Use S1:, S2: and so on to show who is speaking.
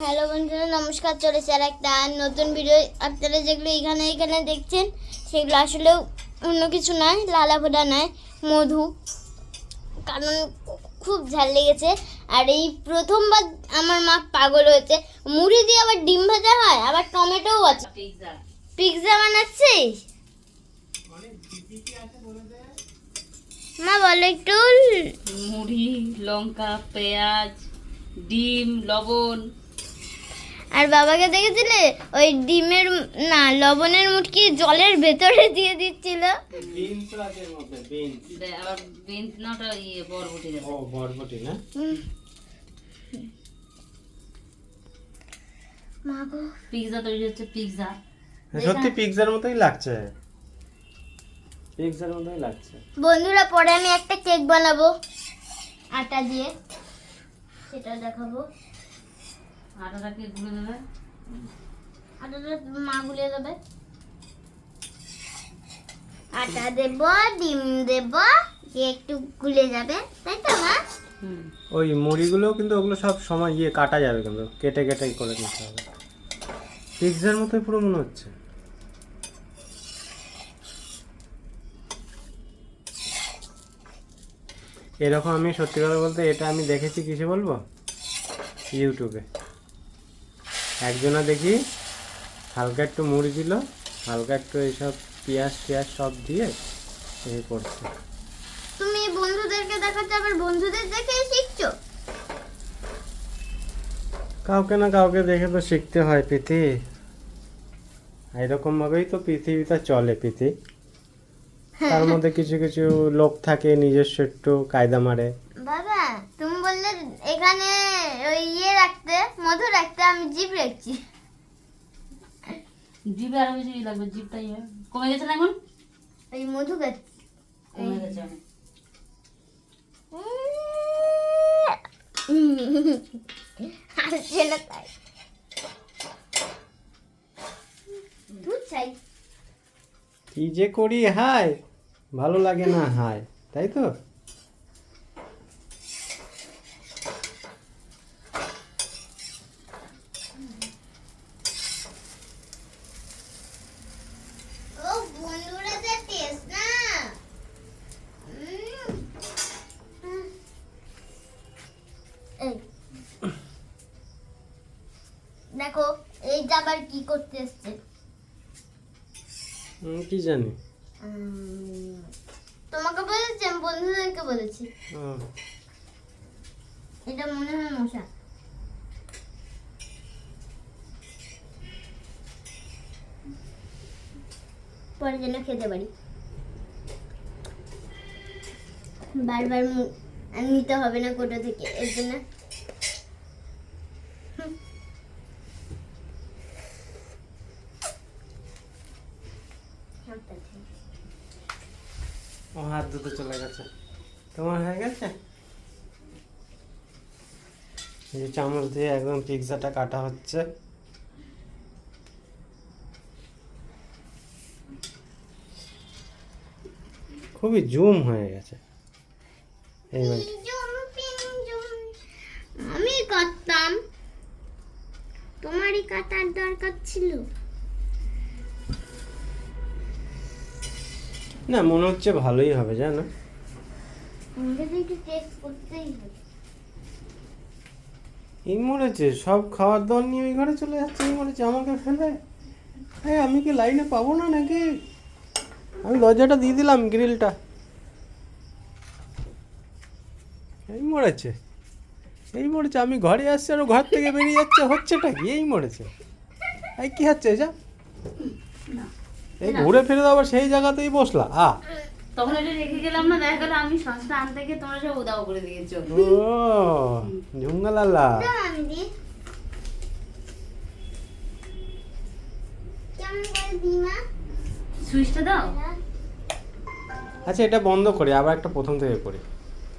S1: Hello বন্ধুরা নমস্কার। চলেছে আর একটা নতুন ভিডিও আপনারা যেগুলো এখানে এখানে দেখছেন সেগুলো আসলে অন্য কিছু নয় লালা ফোটা নয় মধু। কারণ খুব ঝাল লেগেছে। আর এই প্রথমবার আমার মা পাগল হয়েছে। মুড়ি দিয়ে আবার ডিম ভাজা হয় আবার টমেটোও আছে।
S2: পিৎজা
S1: পিৎজা বানাচ্ছিস? মা বলো একটু।
S2: মুড়ি লঙ্কা পেঁয়াজ ডিম লবণ।
S1: আর বাবাকে দেখেছিলে? ওই ডিমের না লবণের মুটকি জলের ভেতরে দিয়ে দিচ্ছিল।
S2: ইয়ে পিৎজা তৈরি হচ্ছে পিৎজা।
S3: হ্যাঁ, সত্যি পিৎজার মতোই লাগছে। পিৎজার মতোই লাগছে।
S1: বন্ধুরা পরে আমি একটা কেক বানাবো। আটা দিয়ে। সেটা দেখাবো।
S2: আটাটাকে গুলে দেবে।
S1: আটাটা মা গুলিয়ে দেবে। আটা দেব ডিম দেব দিয়ে একটু গুলে যাবে তাই তো মা?
S3: ওই মুড়িগুলো কিন্তু ওগুলো সব সময় ইয়ে কাটা যাবে কিন্তু কেটে কেটে করে নিতে হবে। পিৎজার মতোই পুরো মনে হচ্ছে। এরকম আমি সত্যি কথা বলতে এটা আমি দেখেছি কিসে বলব? ইউটিউবে। একজনা দেখি হালকা একটু মুড়ি দিল হালকা একটু এইসব পেঁয়াজ পেঁয়াজ সব দিয়ে এ করছে।
S1: তুমি বন্ধুদেরকে দেখাচ্ছ আবার বন্ধুদের দেখে শিখছো?
S3: কাউকে না কাউকে দেখে তো শিখতে হয় পিথি এরকম ভাবেই তো পৃথিবীটা চলে পিথি তার মধ্যে কিছু কিছু লোক থাকে নিজস্ব একটু কায়দা মারে।
S1: বললে এখানে ওই ইয়ে রাখতে মধু রাখতে আমি জিভ রাখছি।
S2: জিভে আরও বেশি ইয়ে লাগবে জিভটা ইয়ে কমে গেছে না এখন?
S1: ওই মধু খাচ্ছি।
S2: কমে গেছে অনেক।
S1: আসছে না তাই। দুধ চাই।
S3: কি যে করি হাই ভালো লাগে না হাই তাই তো
S1: ও বন্ধুরা যা টেস্ট না উম। এই দেখো এইটা আবার কি করতে এসছে?
S3: কি জানি?
S1: তোমাকে বলেছি আমি বন্ধুদেরকে বলেছি। এটা মনে হয় মশা। পরে যেন খেতে পারি। বারবার নিতে হবে না কোটো থেকে এর জন্য।
S3: ও হাত ধুতে চলে গেছে। তোমার হয়ে গেছে? এই চামচ দিয়ে একদম পিৎজাটা কাটা হচ্ছে। খুবই জুম হয়ে গেছে। এইবার।
S1: আমি কাটতাম তোমারই কাটার দরকার ছিল।
S3: না মনে হচ্ছে ভালোই হবে জানো? এই মরেছে সব খাবার দাবার নিয়ে ওই ঘরে চলে যাচ্ছে এই মরেছে আমাকে ফেলে। এই আমি কি লাইনে পাবো না নাকি? আমি দরজাটা দিয়ে দিলাম গ্রিলটা। এই মরেছে এই মরেছে আমি ঘরে আসছি আর ঘর থেকে বেরিয়ে যাচ্ছে হচ্ছেটা কি? এই মরেছে। এই কি হচ্ছে যা। এই ঘুরে ফিরে তো আবার সেই জায়গাতেই বসলা আ।
S2: তখন এটা রেখে গেলাম না দেখা গেলো আমি সসটা আনতে গিয়ে তোমরা সব উদাও করে দিয়েছ।
S3: ও ঝুঙ্গালালা
S2: সুইচটা দাও।
S3: আচ্ছা এটা বন্ধ করি আবার একটা প্রথম থেকে করি।